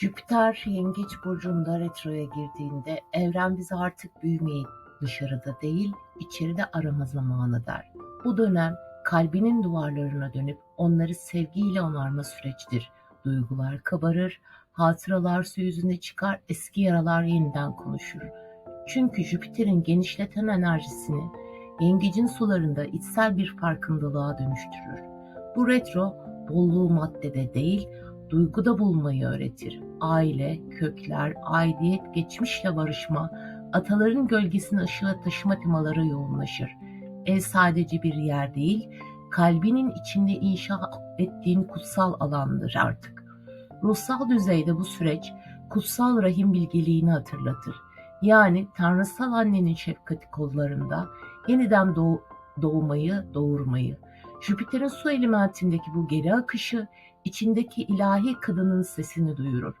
Jüpiter Yengeç burcunda retroya girdiğinde evren bize artık büyümeyi dışarıda değil içeride arama zamanı der. Bu dönem kalbinin duvarlarına dönüp onları sevgiyle onarma süreçtir. Duygular kabarır, hatıralar su yüzüne çıkar, eski yaralar yeniden konuşur. Çünkü Jüpiter'in genişleten enerjisini yengecin sularında içsel bir farkındalığa dönüştürür. Bu retro bolluğu maddede değil, duyguda bulmayı öğretir. Aile, kökler, aidiyet, geçmişle barışma, ataların gölgesini ışığa taşıma temaları yoğunlaşır. Ev sadece bir yer değil, kalbinin içinde inşa ettiğin kutsal alandır artık. Ruhsal düzeyde bu süreç kutsal rahim bilgeliğini hatırlatır. Yani tanrısal annenin şefkati kollarında yeniden doğ- doğmayı, doğurmayı. Jüpiter'in su elementindeki bu geri akışı içindeki ilahi kadının sesini duyurur.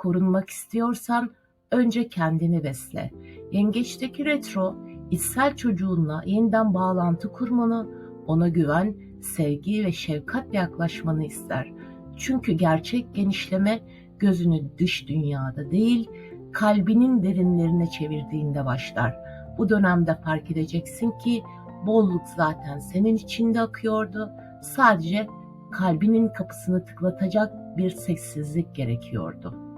Korunmak istiyorsan önce kendini besle. Yengeçteki retro, içsel çocuğunla yeniden bağlantı kurmanı, ona güven, sevgi ve şefkatle yaklaşmanı ister. Çünkü gerçek genişleme gözünü dış dünyada değil, kalbinin derinlerine çevirdiğinde başlar. Bu dönemde fark edeceksin ki bolluk zaten senin içinde akıyordu. Sadece kalbinin kapısını tıklatacak bir sessizlik gerekiyordu.